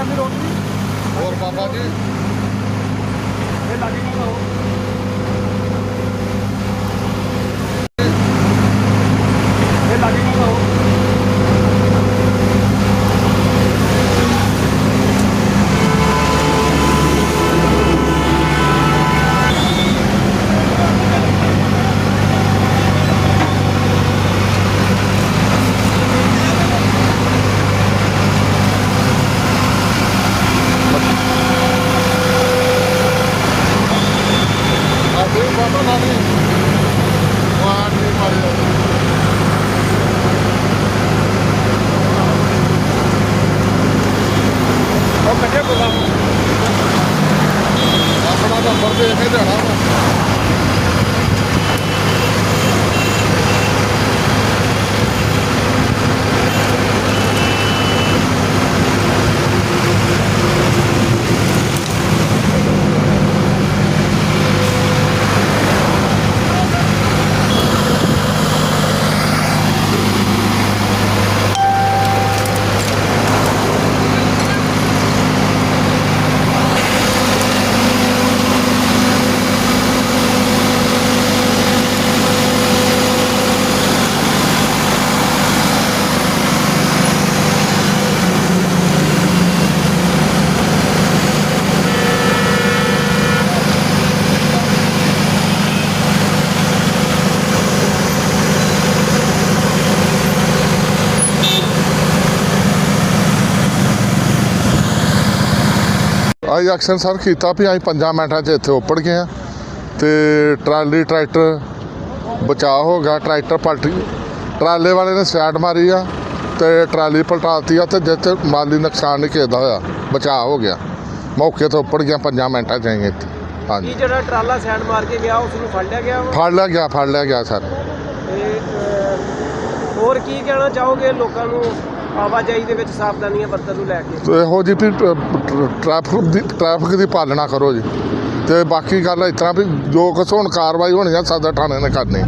ਕਰਨੀ ਰੋਡ ਹੋਰ ਬਾਬਾ ਜੀ। ਇਹ ਲਾਡੀ ਨਾਲ ਆਓ ਉਹ ਕੱਢਿਆ ਆਪਣਾ ਕੇ ਜਾਣਾ ਵਾ। ਅੱਜ ਐਕਸ਼ਨ ਸਰ ਕੀਤਾ ਵੀ ਅਸੀਂ 5 ਮਿੰਟਾਂ 'ਚ ਇੱਥੇ ਉੱਪੜ ਗਏ ਆ ਤੇ ਟਰਾਲੀ ਟਰੈਕਟਰ ਬਚਾਅ ਹੋ ਗਿਆ ਟਰੈਕਟਰ ਪਲਟ ਟਰਾਲੇ ਵਾਲੇ ਨੇ ਸਾਈਡ ਮਾਰੀ ਆ ਤੇ ਟਰਾਲੀ ਪਲਟਾਤੀ ਆ ਤੇ 'ਚ ਮਾਲੀ ਨੁਕਸਾਨ ਨਹੀਂ ਕਿਸੇ ਦਾ ਹੋਇਆ ਬਚਾਅ ਹੋ ਗਿਆ। ਮੌਕੇ ਤੋਂ ਉੱਪੜ ਗਿਆ 5 ਮਿੰਟਾਂ 'ਚ ਅਸੀਂ ਇੱਥੇ ਹਾਂਜੀ। ਜਿਹੜਾ ਟਰਾਲਾ ਸਾਈਡ ਮਾਰ ਕੇ ਗਿਆ ਉਸ ਨੂੰ ਫੜ ਲਿਆ ਗਿਆ ਫੜ ਲਿਆ ਗਿਆ ਫੜ ਲਿਆ ਗਿਆ ਸਰ। ਤੇ ਹੋਰ ਕੀ ਕਹਿਣਾ ਚਾਹੋਗੇ ਲੋਕਾਂ ਨੂੰ? ਆਵਾਜਾਈ ਦੇ ਵਿੱਚ ਸਾਵਧਾਨੀਆਂ ਵਰਤਣ ਨੂੰ ਲੈ ਕੇ। ਤੇ ਇਹੋ ਜੀ ਵੀ ਟ੍ਰੈਫਿਕ ਦੀ ਟ੍ਰੈਫਿਕ ਦੀ ਪਾਲਣਾ ਕਰੋ ਜੀ। ਤੇ ਬਾਕੀ ਗੱਲ ਇਸ ਤਰ੍ਹਾਂ ਵੀ ਜੋ ਕੁਛ ਹੁਣ ਕਾਰਵਾਈ ਹੋਣੀ ਆ ਸਾਦਾ ਥਾਣੇ ਨੇ ਕਰਨੀ।